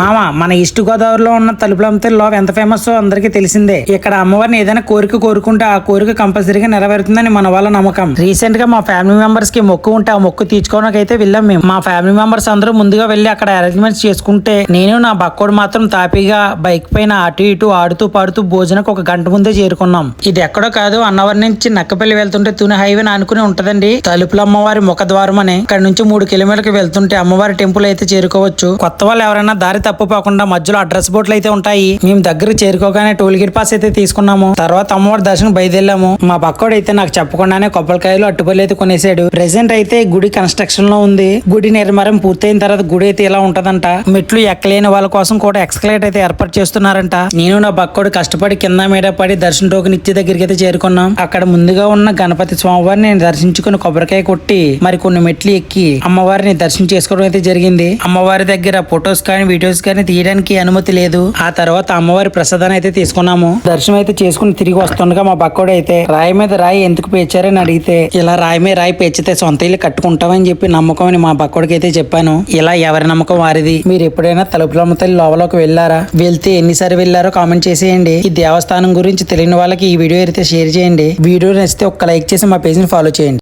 మామ మన ఈస్ట్ గోదావరిలో ఉన్న తలుపులంతే లో ఎంత ఫేమస్ అందరికీ తెలిసిందే. ఇక్కడ అమ్మవారిని ఏదైనా కోరిక కోరుకుంటే ఆ కోరిక కంపల్సరీగా నెరవేరుతుందని మన వాళ్ళ నమ్మకం. రీసెంట్గా మా ఫ్యామిలీ మెంబర్స్కి మొక్కు ఉంటే ఆ మొక్కు తీర్చుకోవడానికి అయితే వెళ్ళాం మేము. మా ఫ్యామిలీ మెంబర్స్ అందరూ ముందుగా వెళ్ళి అక్కడ అరేంజ్మెంట్స్ చేసుకుంటే నేను నా బక్కోడు మాత్రం తాపీగా బైక్ పైన అటు ఇటు ఆడుతూ పాడుతూ భోజనకు ఒక గంట ముందే చేరుకున్నాం. ఇది ఎక్కడో కాదు అన్నవరం నుంచి నక్కపల్లి వెళ్తుంటే తుని హైవే ఆనుకుని ఉంటదండి. తలుపుల అమ్మవారి ముఖద్వారం అని. ఇక్కడ నుంచి మూడు కిలోమీటర్కి వెళ్తుంటే అమ్మవారి టెంపుల్ అయితే చేరుకోవచ్చు. కొత్త వాళ్ళు ఎవరైనా దారి తప్పుపోకుండా మధ్యలో అడ్రస్ బోర్డులు అయితే ఉంటాయి. మేము దగ్గర చేరుకోగానే టోల్ గేట్ పాస్ అయితే తీసుకున్నాము. తర్వాత అమ్మవారి దర్శనం బయలుదేరాము. మా పక్కోడు అయితే నాకు చెప్పకుండానే కొబ్బరికాయలు అట్టుపల్లి అయితే కొనేసాడు. ప్రెసెంట్ అయితే గుడి కన్స్ట్రక్షన్లో ఉంది. గుడి నిర్మాణం పూర్తయిన తర్వాత గుడి అయితే ఇలా ఉంటదంట. మెట్లు ఎక్కలేని వాళ్ళ కోసం కూడా ఎక్స్కలేట్ అయితే ఏర్పాటు చేస్తున్నారంట. నేను నా పక్కోడు కష్టపడి కింద మీద పడి దర్శన టోకెన్ ఇచ్చే దగ్గరికి అయితే చేరుకున్నాం. అక్కడ ముందుగా ఉన్న గణపతి స్వామివారిని నేను దర్శించుకుని కొబ్బరికాయ కొట్టి మరి కొన్ని మెట్లు ఎక్కి అమ్మవారిని దర్శనం చేసుకోవడం అయితే జరిగింది. అమ్మవారి దగ్గర ఫొటోస్ కానీ వీడియోస్ కానీ తీయడానికి అనుమతి లేదు. ఆ తర్వాత అమ్మవారి ప్రసాదాన్ని అయితే తీసుకున్నాము. దర్శనం అయితే చేసుకుని తిరిగి వస్తుండగా మా పక్కోడు అయితే రాయి మీద రాయి ఎందుకు పేర్చారని అడిగితే ఇలా రాయి మీద రాయి పేర్చితే సొంత ఇల్లు కట్టుకుంటామని చెప్పి నమ్మకం అని మా పక్కోడికి అయితే చెప్పాను. ఇలా ఎవరి నమ్మకం వారిది? మీరు ఎప్పుడైనా తలుపులమ్మ తల్లి లోపలోకి వెళ్ళారా? వెళ్తే ఎన్నిసార్లు వెళ్ళారో కామెంట్ చేసేయండి. ఈ దేవస్థానం గురించి తెలియని వాళ్ళకి ఈ వీడియో అయితే షేర్ చేయండి. వీడియో నచ్చితే ఒక్క లైక్ చేసి మా పేజ్ని ఫాలో చేయండి.